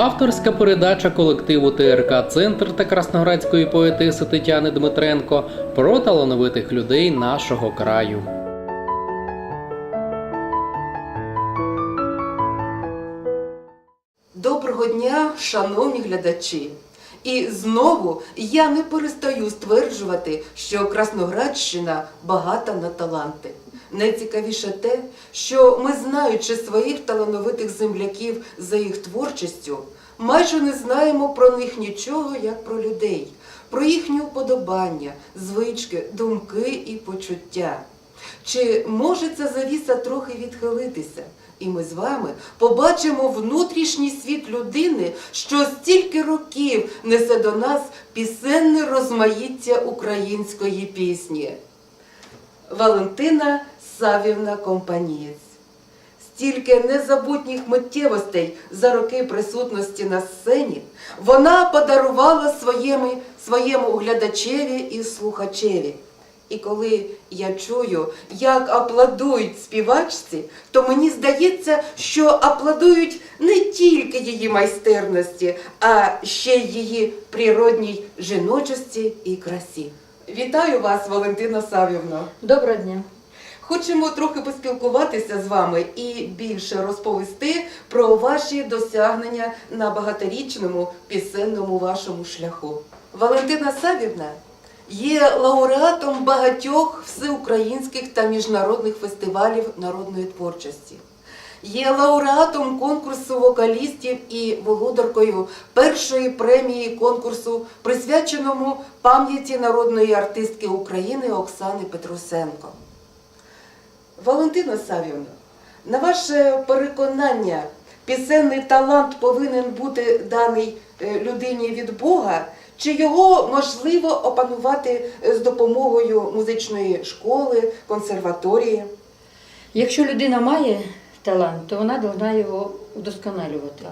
Авторська передача колективу ТРК Центр та красноградської поетеси Тетяни Дмитренко про талановитих людей нашого краю. Доброго дня, шановні глядачі! І знову я не перестаю стверджувати, що Красноградщина багата на таланти. Найцікавіше те, що ми, знаючи своїх талановитих земляків за їх творчістю, майже не знаємо про них нічого, як про людей, про їхні уподобання, звички, думки і почуття. Чи може ця завіса трохи відхилитися? І ми з вами побачимо внутрішній світ людини, що стільки років несе до нас пісенне розмаїття української пісні. Валентина Савівна Компанієць. Стільки незабутніх миттєвостей за роки присутності на сцені вона подарувала своєму, своєму глядачеві і слухачеві. І коли я чую, як аплодують співачці, то мені здається, що аплодують не тільки її майстерності, а ще й її природній жіночості і красі. Вітаю вас, Валентина Савівна! Доброго дня. Хочемо трохи поспілкуватися з вами і більше розповісти про ваші досягнення на багаторічному пісенному вашому шляху. Валентина Савівна є лауреатом багатьох всеукраїнських та міжнародних фестивалів народної творчості. Є лауреатом конкурсу вокалістів і володаркою першої премії конкурсу, присвяченому пам'яті народної артистки України Оксани Петрусенко. Валентина Савівна, на ваше переконання, пісенний талант повинен бути даний е, людині від Бога, чи його можливо опанувати е, з допомогою музичної школи, консерваторії? Якщо людина має талант, то вона повинна його удосконалювати.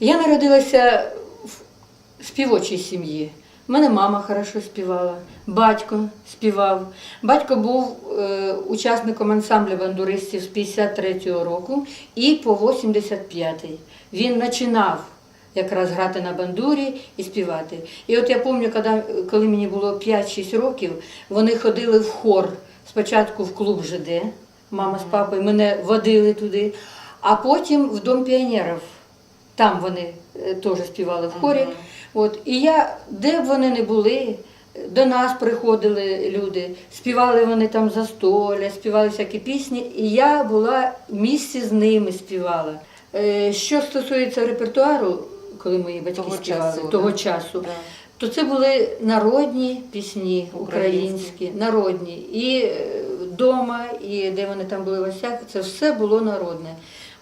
Я народилася в співочій сім'ї. У мене мама хорошо співала, батько співав. Батько був е, учасником ансамблю бандуристів з 53-го року і по 85-й. Він починав якраз грати на бандурі і співати. І от я пам'ятаю, коли, коли мені було 5-6 років, вони ходили в хор спочатку в клуб ЖД, мама з папою мене водили туди, а потім в Дом піонерів. Там вони е, теж співали в хорі. От, і я, де б вони не були, до нас приходили люди, співали вони там застолля, співали всякі пісні, і я була в місці з ними співала. Е, Що стосується репертуару, коли мої батьки Того співали часу, того да? часу, Да. то це були народні пісні, Українські. українські, народні. І вдома, і де вони там були в гостях, це все було народне.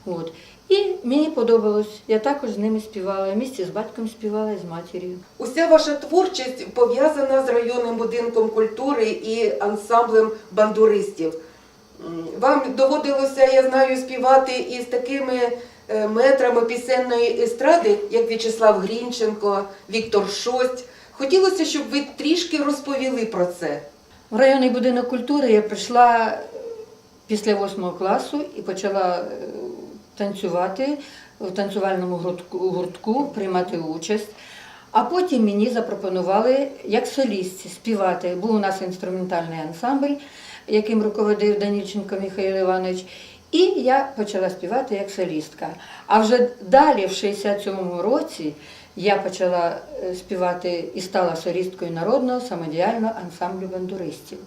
От. І мені подобалось. Я також з ними співала. Я місті з батьком співала, і з матір'ю. Уся ваша творчість пов'язана з районним будинком культури і ансамблем бандуристів. Вам доводилося, я знаю, співати із такими е, метрами пісенної естради, як В'ячеслав Грінченко, Віктор Шость. Хотілося, щоб ви трішки розповіли про це. В районний будинок культури я прийшла після восьмого класу і почала е, танцювати в танцювальному гуртку, приймати участь. А потім мені запропонували як солістці співати. Був у нас інструментальний ансамбль, яким руководив Данільченко Михайло Іванович. І я почала співати як солістка. А вже далі, в 67-му році, я почала е, співати і стала солісткою народного самодіяльного ансамблю бандуристів.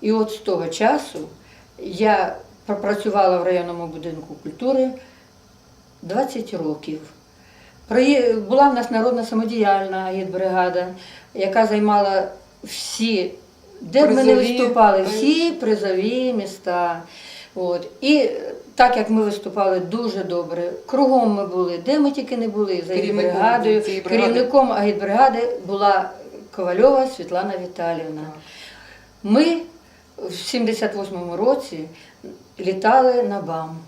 І от з того часу я пропрацювала в районному будинку культури 20 років. Була в нас народна самодіяльна агітбригада, яка займала всі, де б ми не виступали, всі призові міста. От. І так як ми виступали дуже добре, кругом ми були, де ми тільки не були, за бригади. Керівником агітбригади була Ковальова Світлана Віталіївна. Ми в 78-му році літали на БАМ.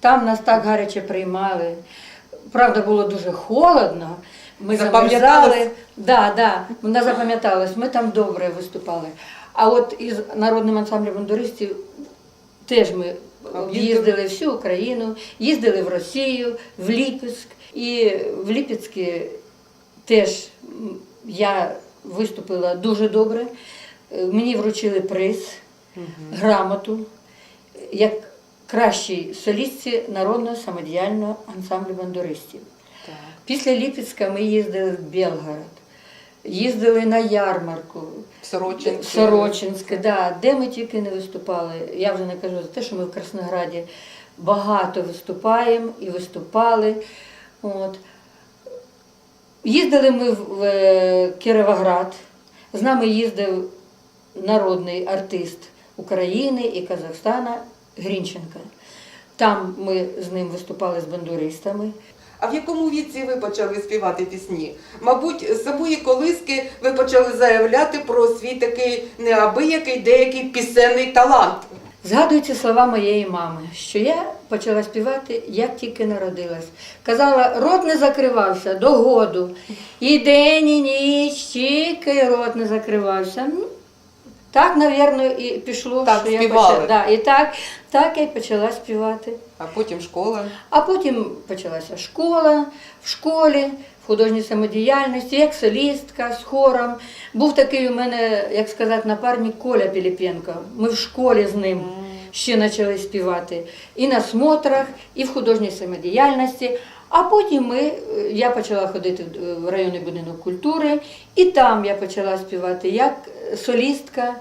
Там нас так гаряче приймали. Правда, було дуже холодно. Ми замерзали. Да, да, вона запам'яталась. Ми там добре виступали. А от із народним ансамблем бандуристів теж ми об'їздили всю Україну, їздили в Росію, в Ліпецьк. І в Ліпецьку теж я виступила дуже добре. Е, Мені вручили приз, грамоту як кращій солістці народного самодіяльного ансамблю бандуристів. Після Ліпецька ми їздили в Белгород, їздили на ярмарку. В Сорочинське, да, де ми тільки не виступали. Я вже не кажу за те, що ми в Краснограді багато виступаємо і виступали. От. Їздили ми в е, Кіровоград, з нами їздив народний артист України і Казахстана Грінченка. Там ми з ним виступали з бандуристами. А в якому віці ви почали співати пісні? Мабуть, з самої колиски ви почали заявляти про свій такий неабиякий деякий пісенний талант. Згадуються слова моєї мами, що я почала співати, як тільки народилась. Казала, рот не закривався до году. І день, і ніч, тільки рот не закривався. Так, напевно, і пішло, Так, що я співали. почала. Да, і так, так я й почала співати. А потім школа. А потім почалася школа, в школі, в художній самодіяльності, як солістка з хором. Був такий у мене, як сказати, напарник Коля Піліпенко. Ми в школі з ним ще почали співати. І на смотрах, і в художній самодіяльності. А потім ми, е, я почала ходити в- в районний будинок культури, і там я почала співати як е, солістка.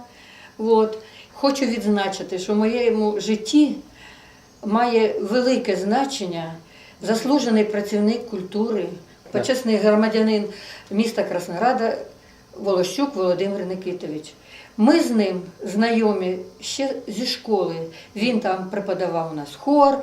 От. Хочу відзначити, що в моєму житті має велике значення заслужений працівник культури, почесний громадянин міста Краснограда Волощук Володимир Никитович. Ми з ним знайомі ще зі школи. Він там преподавав у нас хор,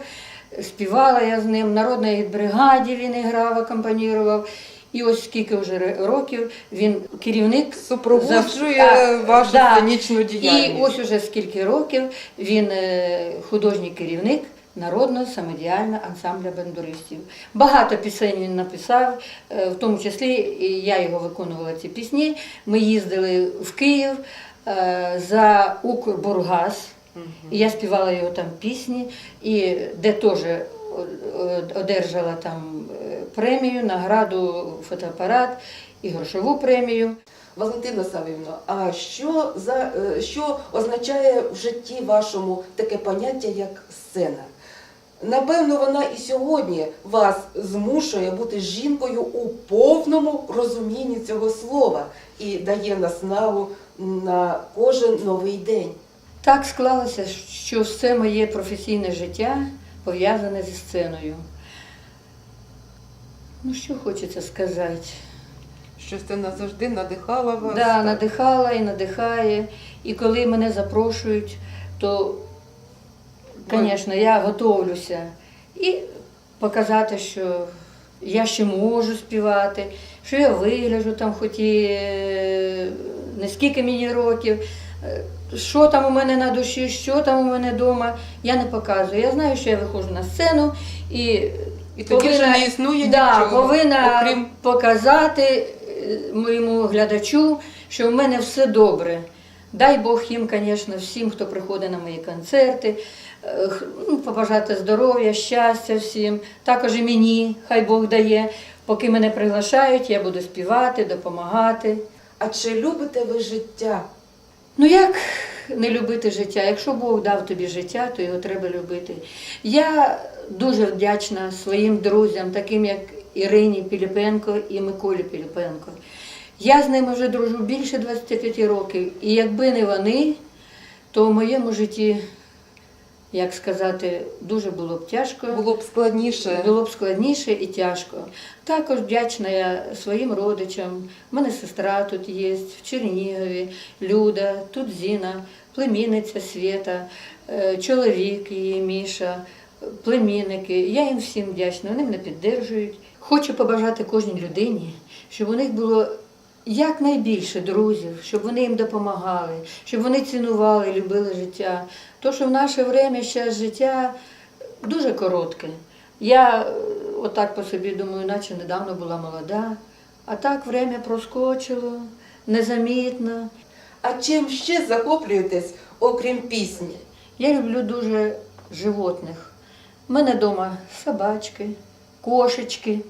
співала я з ним, в народній бригаді він грав, акомпанірував. І ось скільки вже років він керівник Супроводжує вашу да. сценічну І ось уже скільки років він е, художній керівник народного самодіяльного ансамбля бандуристів. Багато пісень він написав, е, в тому числі і я його виконувала ці пісні. Ми їздили в Київ е, за Укрбургаз. І я співала його там пісні, і де теж о- о- одержала там е, премію, награду, фотоапарат і грошову премію. Валентина Савівна, а що за е, що означає в житті вашому таке поняття, як сцена? Напевно, вона і сьогодні вас змушує бути жінкою у повному розумінні цього слова і дає наснагу на кожен новий день. Так склалося, що все моє професійне життя пов'язане зі сценою. Ну, що хочеться сказати? Що сцена завжди надихала вас. Да, так? надихала і надихає. І коли мене запрошують, то, звісно, я готовлюся і показати, що я ще можу співати, що я вигляджу там, хоч і е, не скільки мені років, що там у мене на душі, що там у мене вдома, я не показую. Я знаю, що я виходжу на сцену і І тоді вже не існує да, нічого, повинна окрім показати е, моєму глядачу, що в мене все добре. Дай Бог їм, звісно, всім, хто приходить на мої концерти, е, ну, побажати здоров'я, щастя всім. Також і мені, хай Бог дає. Поки мене приглашають, я буду співати, допомагати. А чи любите ви життя? Ну як не любити життя? Якщо Бог дав тобі життя, то його треба любити. Я дуже вдячна своїм друзям, таким як Ірині Піліпенко і Миколі Піліпенко. Я з ними вже дружу більше 25 років, і якби не вони, то в моєму житті, як сказати, дуже було б тяжко. Було б складніше. Було б складніше і тяжко. Також вдячна я своїм родичам. У мене сестра тут є, в Чернігові, Люда, тут Зіна, племінниця Свєта, е, чоловік її Міша, племінники. Я їм всім вдячна, вони мене підтримують. Хочу побажати кожній людині, щоб у них було якнайбільше друзів, щоб вони їм допомагали, щоб вони цінували, любили життя. То, що в наше время ще життя дуже коротке. Я е, отак по собі думаю, наче недавно була молода, а так время проскочило, незамітно. А чим ще захоплюєтесь, окрім пісні? Я люблю дуже животних. У мене вдома собачки, кошечки,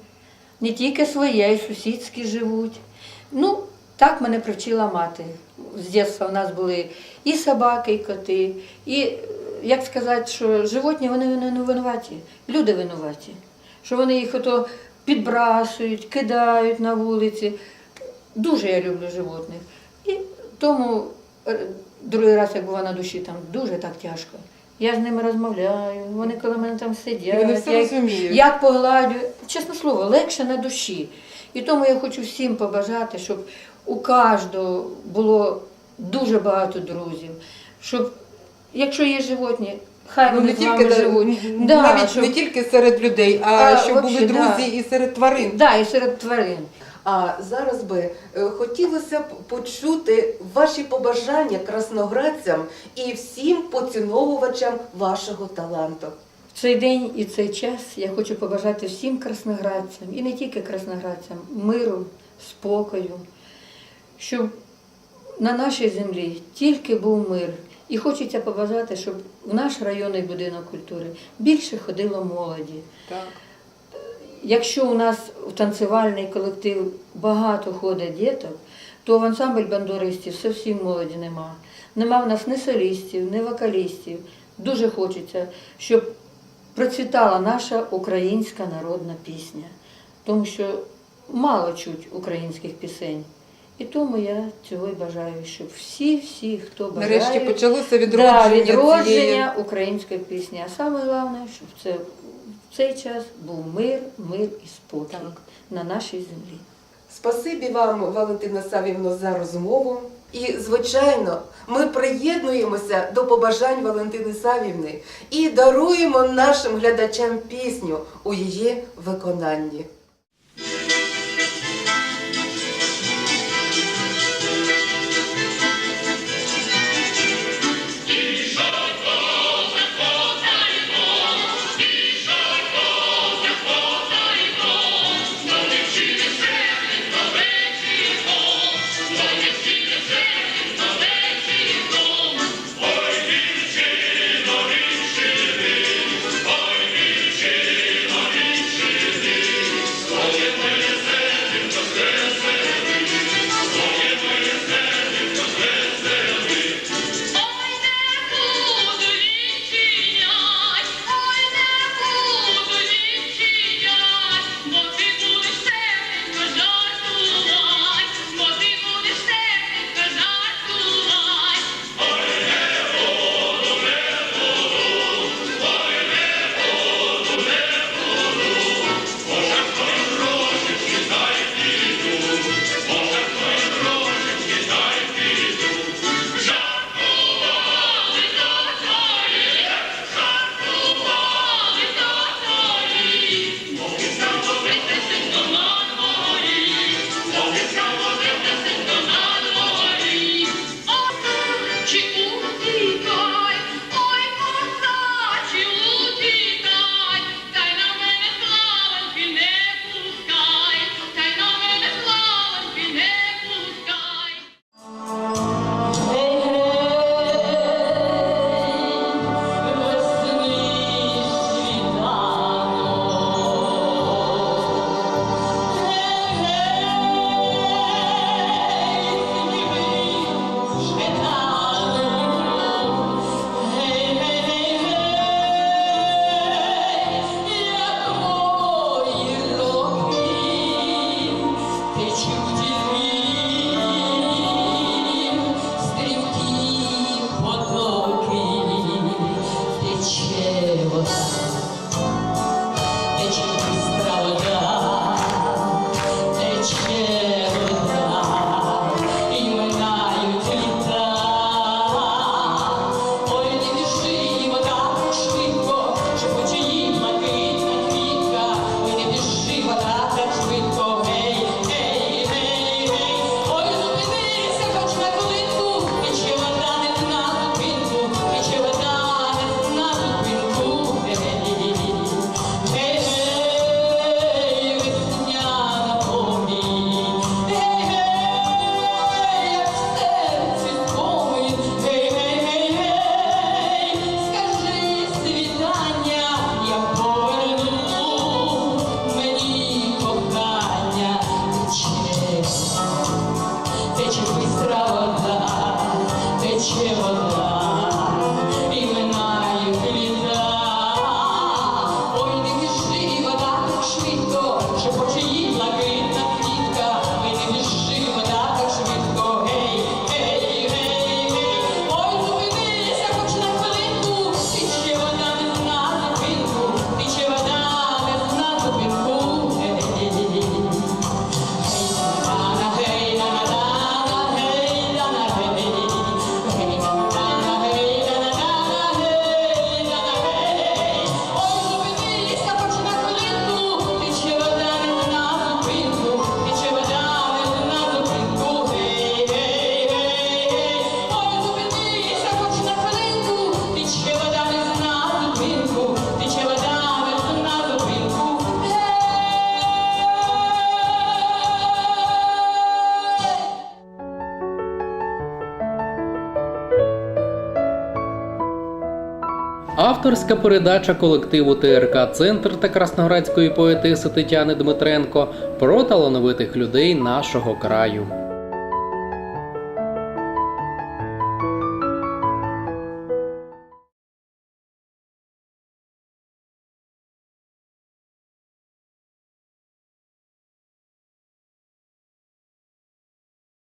не тільки свої, а й сусідські живуть. Ну, так мене привчила мати. З дитинства у нас були і собаки, і коти, і, як сказати, що животні вони не винуваті, люди винуваті. Що вони їх ото підбрасують, кидають на вулиці. Дуже я люблю животних. І тому е, другий раз, як була на душі, там дуже так тяжко. Я з ними розмовляю, вони коли мене там сидять, Вони все я їх- як погладю. Чесне слово, легше на душі. І тому я хочу всім побажати, щоб у кожного було дуже багато друзів. Щоб, якщо є животні, хай Ну, вони не з вами тільки, живуть. да, навіть щоб- не тільки серед людей, а, А, щоб вообще, були друзі да. і серед тварин. Да, і серед тварин. А зараз би е, хотілося б почути ваші побажання красноградцям і всім поціновувачам вашого таланту. В цей день і цей час я хочу побажати всім красноградцям, і не тільки красноградцям, миру, спокою, щоб на нашій землі тільки був мир. І хочеться побажати, щоб в наш районний будинок культури більше ходило молоді. Так. Якщо у нас в танцювальний колектив багато ходить діток, то в ансамбль бандуристів зовсім молоді нема. Нема в нас ні солістів, ні вокалістів. Дуже хочеться, щоб процвітала наша українська народна пісня, тому що мало чуть українських пісень. І тому я цього й бажаю, щоб всі-всі, хто бажає, Нарешті почалося да, відродження, відродження цієї української пісні. А саме головне, щоб це в цей час був мир, мир і спокій на нашій землі. Спасибі вам, Валентина Савівно, за розмову. І, звичайно, ми приєднуємося до побажань Валентини Савівни і даруємо нашим глядачам пісню у її виконанні. Авторська передача колективу ТРК Центр та красноградської поетеси Тетяни Дмитренко про талановитих людей нашого краю.